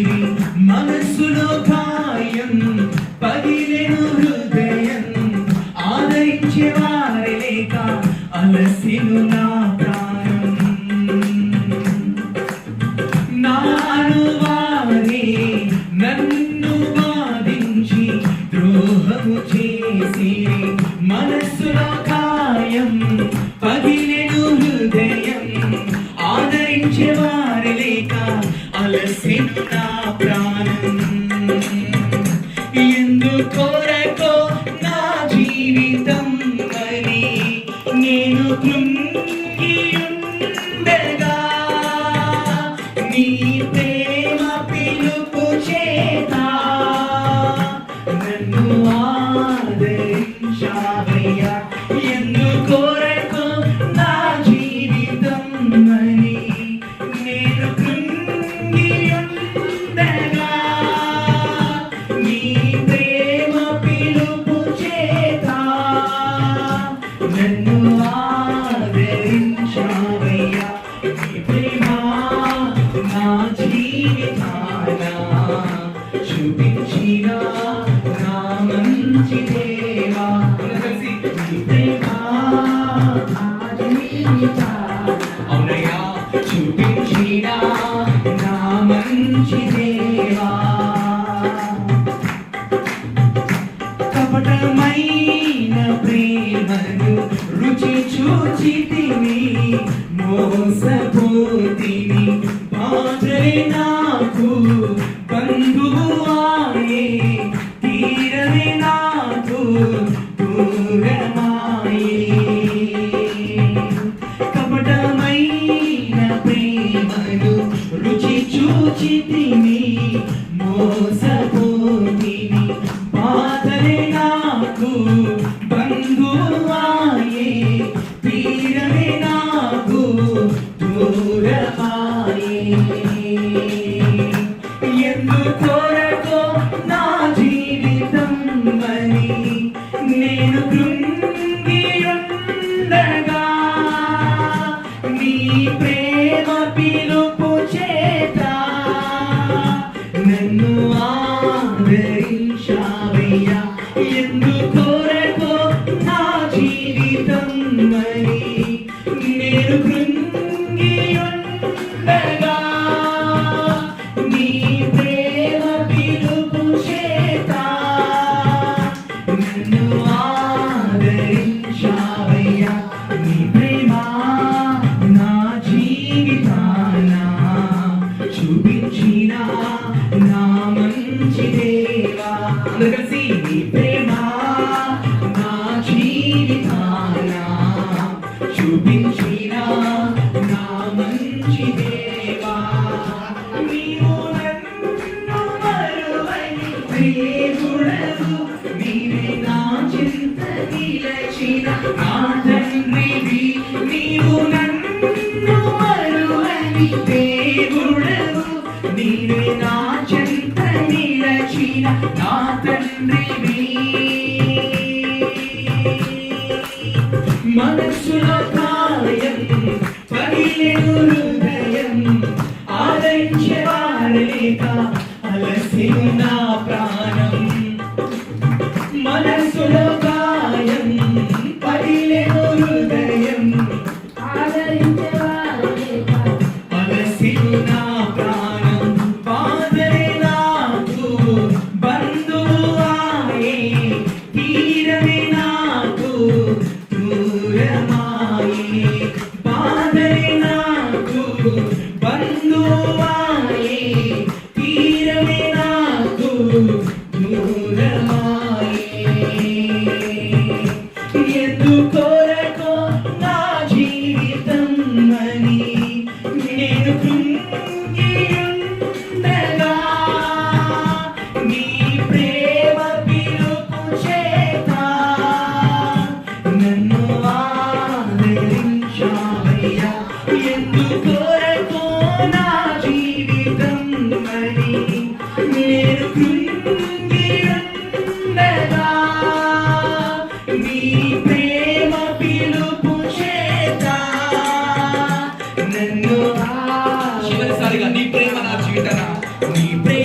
నీవి మనసులో కాయం పగిలేను హృదయం ఆదరించే వారి లేక అలసిను నా ప్రాణం. నాను వారి నన్ను బాధించి హృదయం అలసింది నా జీవితం మరి నేను కృంగి to be Gina. Venga. నా తండ్రివి మనస్సులో కాయం పగిలేను హృదయం ఆదరించేవాడలేక అలసి ఉన్నా. నీ ప్రేమ నా జీవితాన? నీ ప్రేమ